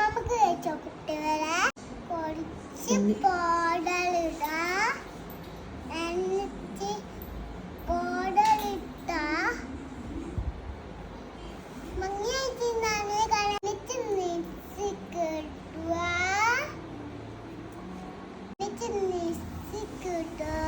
നമുക്ക് കുട്ടികളെ? കുറച്ച് പോ കിട്ടുക